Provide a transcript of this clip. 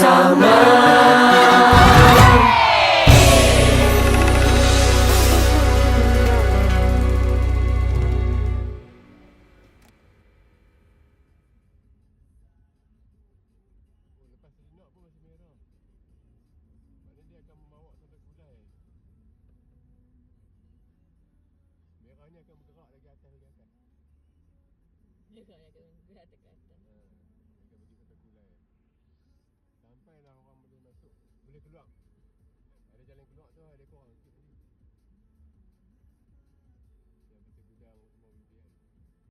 bersama. Dia akan bergerak lagi atas lagi atas. Dia akan bergerak. Boleh keluar. Ada jalan keluar tu ada korang.